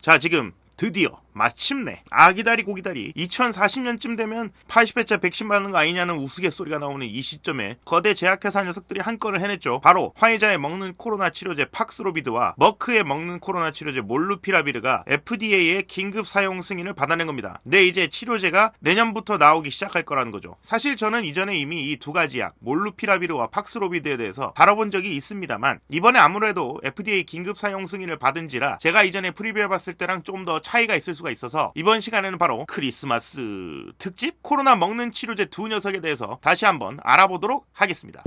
자 지금 드디어 마침내 아기다리 고기다리 2040년쯤 되면 80회차 백신 맞는 거 아니냐는 우스갯소리가 나오는 이 시점에 거대 제약회사 녀석들이 한 건을 해냈죠. 바로 화이자에 먹는 코로나 치료제 팍스로비드와 머크에 먹는 코로나 치료제 몰루피라비르가 FDA의 긴급 사용 승인을 받아낸 겁니다. 근데 이제 치료제가 내년부터 나오기 시작할 거라는 거죠. 사실 저는 이전에 이미 이 두 가지 약 몰루피라비르와 팍스로비드에 대해서 다뤄본 적이 있습니다만 이번에 아무래도 FDA 긴급 사용 승인을 받은지라 제가 이전에 프리뷰해봤을 때랑 좀 더 차이가 있을 수가 있어서 이번 시간에는 바로 크리스마스 특집 코로나 먹는 치료제 두 녀석에 대해서 다시 한번 알아보도록 하겠습니다.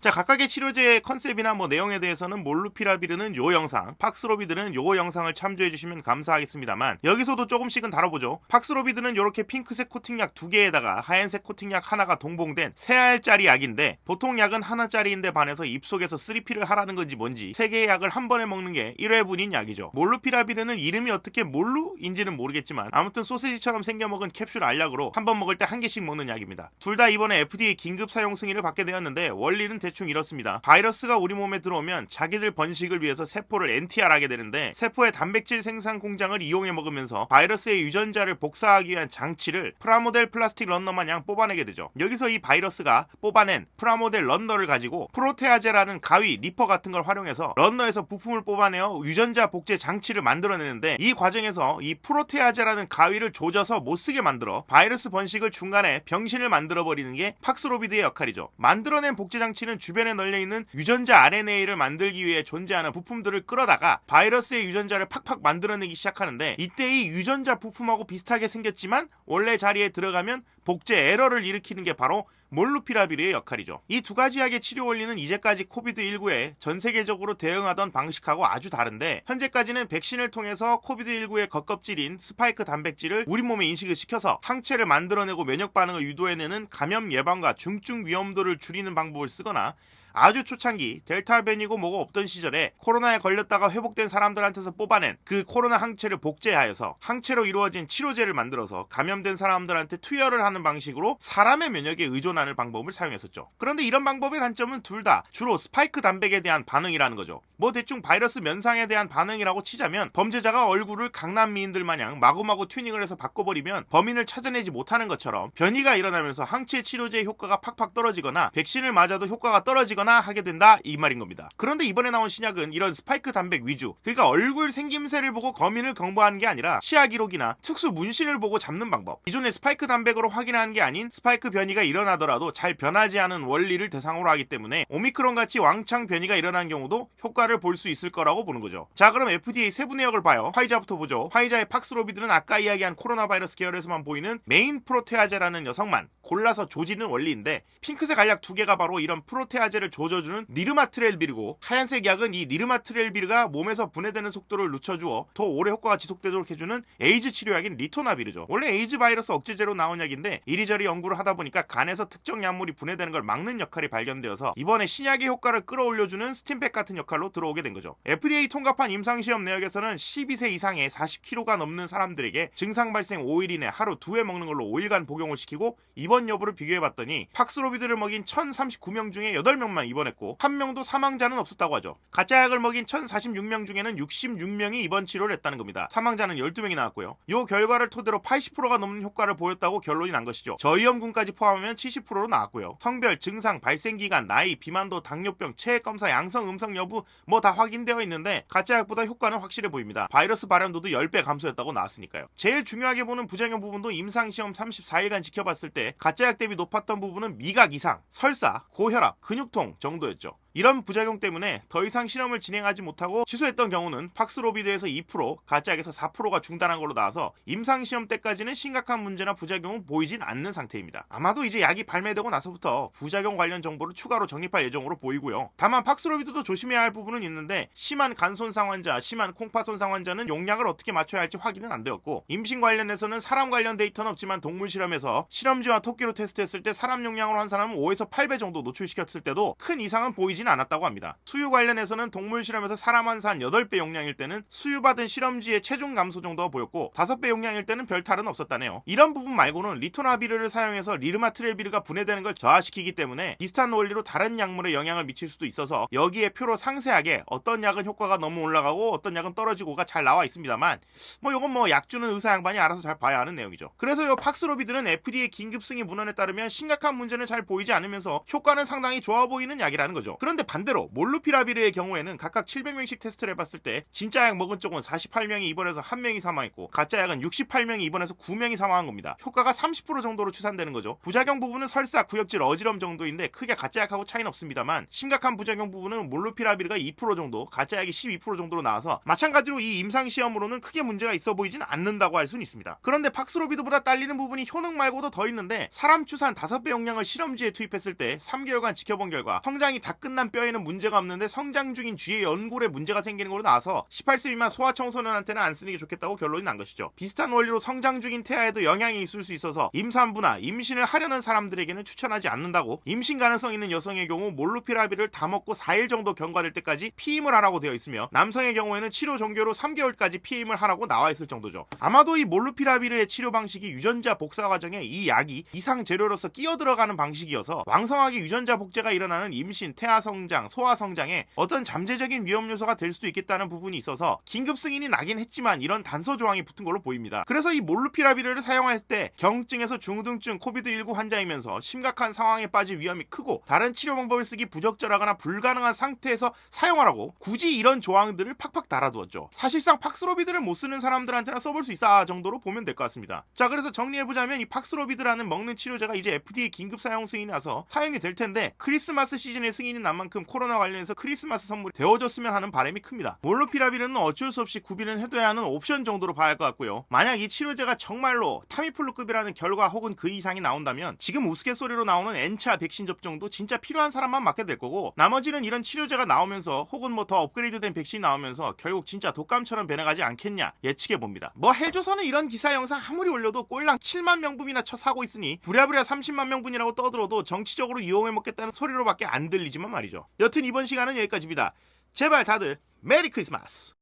자 각각의 치료제의 컨셉이나 뭐 내용에 대해서는 몰루피라비르는 요 영상, 팍스로비드는 요 영상을 참조해 주시면 감사하겠습니다만 여기서도 조금씩은 다뤄보죠. 팍스로비드는 요렇게 핑크색 코팅약 두 개에다가 하얀색 코팅약 하나가 동봉된 세 알짜리 약인데 보통 약은 하나짜리인데 반해서 입속에서 3피를 하라는 건지 뭔지 세 개의 약을 한 번에 먹는 게 1회분인 약이죠. 몰루피라비르는 이름이 어떻게 몰루인지는 모르겠지만 아무튼 소시지처럼 생겨 먹은 캡슐 알약으로 한 번 먹을 때 한 개씩 먹는 약입니다. 둘 다 이번에 FDA 긴급 사용 승인을 받게 되었는데 원리는 대충 이렇습니다. 바이러스가 우리 몸에 들어오면 자기들 번식을 위해서 세포를 NTR하게 되는데 세포의 단백질 생산 공장을 이용해 먹으면서 바이러스의 유전자를 복사하기 위한 장치를 프라모델 플라스틱 런너 마냥 뽑아내게 되죠. 여기서 이 바이러스가 뽑아낸 프라모델 런너를 가지고 프로테아제라는 가위, 니퍼 같은 걸 활용해서 런너에서 부품을 뽑아내어 유전자 복제 장치를 만들어내는데 이 과정에서 이 프로테아제라는 가위를 조져서 못 쓰게 만들어 바이러스 번식을 중간에 병신을 만들어 버리는 게 팍스로비드의 역할이죠. 만들어낸 복제 장치는 주변에 널려 있는 유전자 RNA를 만들기 위해 존재하는 부품들을 끌어다가 바이러스의 유전자를 팍팍 만들어내기 시작하는데 이때 이 유전자 부품하고 비슷하게 생겼지만 원래 자리에 들어가면 복제 에러를 일으키는 게 바로 몰루피라비르의 역할이죠. 이 두 가지 약의 치료 원리는 이제까지 코비드19에 전 세계적으로 대응하던 방식하고 아주 다른데 현재까지는 백신을 통해서 코비드19의 겉껍질인 스파이크 단백질을 우리 몸에 인식을 시켜서 항체를 만들어내고 면역 반응을 유도해내는 감염 예방과 중증 위험도를 줄이는 방법을 쓰거나 아주 초창기 델타 변이고 뭐고 없던 시절에 코로나에 걸렸다가 회복된 사람들한테서 뽑아낸 그 코로나 항체를 복제하여서 항체로 이루어진 치료제를 만들어서 감염된 사람들한테 투여를 하는 방식으로 사람의 면역에 의존하는 방법을 사용했었죠. 그런데 이런 방법의 단점은 둘 다 주로 스파이크 단백에 대한 반응이라는 거죠. 뭐 대충 바이러스 면상에 대한 반응이라고 치자면 범죄자가 얼굴을 강남 미인들 마냥 마구마구 튜닝을 해서 바꿔버리면 범인을 찾아내지 못하는 것처럼 변이가 일어나면서 항체 치료제의 효과가 팍팍 떨어지거나 백신을 맞아도 효과가 떨어지거나 하게 된다 이 말인 겁니다. 그런데 이번에 나온 신약은 이런 스파이크 단백 위주 그러니까 얼굴 생김새를 보고 범인을 경보하는 게 아니라 치아 기록이나 특수 문신을 보고 잡는 방법 기존의 스파이크 단백으로 확인하는 게 아닌 스파이크 변이가 일어나더라도 잘 변하지 않은 원리를 대상으로 하기 때문에 오미크론 같이 왕창 변이가 일어난 경우도 효과를 볼 수 있을 거라고 보는 거죠. 자 그럼 FDA 세부 내역을 봐요. 화이자부터 보죠. 화이자의 팍스로비드는 아까 이야기한 코로나 바이러스 계열에서만 보이는 메인 프로테아제라는 녀석만 골라서 조지는 원리인데 핑크색 알약 두 개가 바로 이런 프로테아제를 조져주는 니르마트렐비르고 하얀색 약은 이 니르마트렐비르가 몸에서 분해되는 속도를 늦춰주어 더 오래 효과가 지속되도록 해주는 에이즈 치료약인 리토나비르죠. 원래 에이즈 바이러스 억제제로 나온 약인데 이리저리 연구를 하다 보니까 간에서 특정 약물이 분해되는 걸 막는 역할이 발견되어서 이번에 신약의 효과를 끌어올려주는 스팀팩 같은 역할로 들어오게 된 거죠. FDA 통과판 임상시험 내역에서는 12세 이상의 40kg가 넘는 사람들에게 증상 발생 5일 이내 하루 2회 먹는 걸로 5일간 복용을 시키고 입원 여부를 비교해봤더니 팍스로비드를 먹인 1039명 중에 8명 만 입원했고 한 명도 사망자는 없었다고 하죠. 가짜 약을 먹인 1046명 중에는 66명이 입원 치료를 했다는 겁니다. 사망자는 12명이 나왔고요. 이 결과를 토대로 80%가 넘는 효과를 보였다고 결론이 난 것이죠. 저위험군까지 포함하면 70%로 나왔고요. 성별, 증상, 발생 기간, 나이, 비만도, 당뇨병, 체액 검사, 양성, 음성 여부 뭐 다 확인되어 있는데 가짜 약보다 효과는 확실해 보입니다. 바이러스 발현도도 10배 감소했다고 나왔으니까요. 제일 중요하게 보는 부작용 부분도 임상시험 34일간 지켜봤을 때 가짜 약 대비 높았던 부분은 미각 이상, 설사, 고혈압, 근육통 정도였죠. 이런 부작용 때문에 더 이상 실험을 진행하지 못하고 취소했던 경우는 팍스로비드에서 2%, 가짜약에서 4%가 중단한 걸로 나와서 임상 시험 때까지는 심각한 문제나 부작용은 보이진 않는 상태입니다. 아마도 이제 약이 발매되고 나서부터 부작용 관련 정보를 추가로 정립할 예정으로 보이고요. 다만 팍스로비드도 조심해야 할 부분은 있는데 심한 간 손상 환자, 심한 콩파 손상 환자는 용량을 어떻게 맞춰야 할지 확인은 안 되었고 임신 관련해서는 사람 관련 데이터는 없지만 동물 실험에서 실험쥐와 토끼로 테스트했을 때 사람 용량으로 한 사람은 5에서 8배 정도 노출시켰을 때도 큰 이상은 보이진 보이진 않았다고 합니다. 수유 관련해서는 동물 실험에서 사람 한 산 8배 용량일 때는 수유받은 실험지의 체중 감소 정도가 보였고 5배 용량일 때는 별 탈은 없었다네요. 이런 부분 말고는 리토나비르를 사용해서 리르마트레비르가 분해되는 걸 저하시키기 때문에 비슷한 원리로 다른 약물에 영향을 미칠 수도 있어서 여기에 표로 상세하게 어떤 약은 효과가 너무 올라가고 어떤 약은 떨어지고가 잘 나와 있습니다만 뭐 요건 뭐 약 주는 의사 양반이 알아서 잘 봐야 하는 내용이죠. 그래서 요 팍스로비드는 FDA 긴급 승인 문헌에 따르면 심각한 문제는 잘 보이지 않으면서 효과는 상당히 좋아 보이는 약이라는 거죠. 그런데 반대로 몰루피라비르의 경우에는 각각 700명씩 테스트를 해봤을 때 진짜 약 먹은 쪽은 48명이 입원해서 1명이 사망했고 가짜 약은 68명이 입원해서 9명이 사망한 겁니다. 효과가 30% 정도로 추산되는 거죠. 부작용 부분은 설사, 구역질, 어지럼 정도인데 크게 가짜 약하고 차이는 없습니다만 심각한 부작용 부분은 몰루피라비르가 2% 정도, 가짜 약이 12% 정도로 나와서 마찬가지로 이 임상 시험으로는 크게 문제가 있어 보이진 않는다고 할 수는 있습니다. 그런데 팍스로비드보다 딸리는 부분이 효능 말고도 더 있는데 사람 추산 5배 용량을 실험지에 투입했을 때 3개월간 지켜본 결과 성장이 다 끝난 뼈에는 문제가 없는데 성장 중인 쥐의 연골에 문제가 생기는 걸로 나와서 18세 미만 소아 청소년한테는 안 쓰는 게 좋겠다고 결론이 난 것이죠. 비슷한 원리로 성장 중인 태아에도 영향이 있을 수 있어서 임산부나 임신을 하려는 사람들에게는 추천하지 않는다고 임신 가능성 있는 여성의 경우 몰루피라비를 다 먹고 4일 정도 경과될 때까지 피임을 하라고 되어 있으며 남성의 경우에는 치료 종료로 3개월까지 피임을 하라고 나와 있을 정도죠. 아마도 이 몰루피라비르의 치료 방식이 유전자 복사 과정에 이 약이 이상 재료로서 끼어 들어가는 방식이어서 왕성하게 유전자 복제가 일어나는 임신, 태아 성 장, 소아 성장에 어떤 잠재적인 위험 요소가 될 수도 있겠다는 부분이 있어서 긴급 승인이 나긴 했지만 이런 단서 조항이 붙은 걸로 보입니다. 그래서 이 몰루피라비르를 사용할 때 경증에서 중등증 코비드19 환자이면서 심각한 상황에 빠질 위험이 크고 다른 치료 방법을 쓰기 부적절하거나 불가능한 상태에서 사용하라고 굳이 이런 조항들을 팍팍 달아두었죠. 사실상 팍스로비드를 못 쓰는 사람들한테나 써볼 수 있다 정도로 보면 될 것 같습니다. 자 그래서 정리해보자면 이 팍스로비드라는 먹는 치료제가 이제 FDA 긴급 사용 승인이 나서 사용이 될 텐데 크리스마스 시즌에 승인이 난 만큼 코로나 관련해서 크리스마스 선물이 되어줬으면 하는 바람이 큽니다. 몰루피라비르는 어쩔 수 없이 구비는 해둬야 하는 옵션 정도로 봐야 할 것 같고요. 만약 이 치료제가 정말로 타미플루급이라는 결과 혹은 그 이상이 나온다면 지금 우스갯소리로 나오는 N차 백신 접종도 진짜 필요한 사람만 맞게 될 거고 나머지는 이런 치료제가 나오면서 혹은 뭐 더 업그레이드된 백신이 나오면서 결국 진짜 독감처럼 변해가지 않겠냐 예측해 봅니다. 뭐 해줘서는 이런 기사 영상 아무리 올려도 꼴랑 7만 명분이나 쳐 사고 있으니 부랴부랴 30만 명분이라고 떠들어도 정치적으로 이용해 먹겠다는 소리로밖에 안 들리지만 말이죠. 여튼 이번 시간은 여기까지입니다. 제발 다들 메리 크리스마스.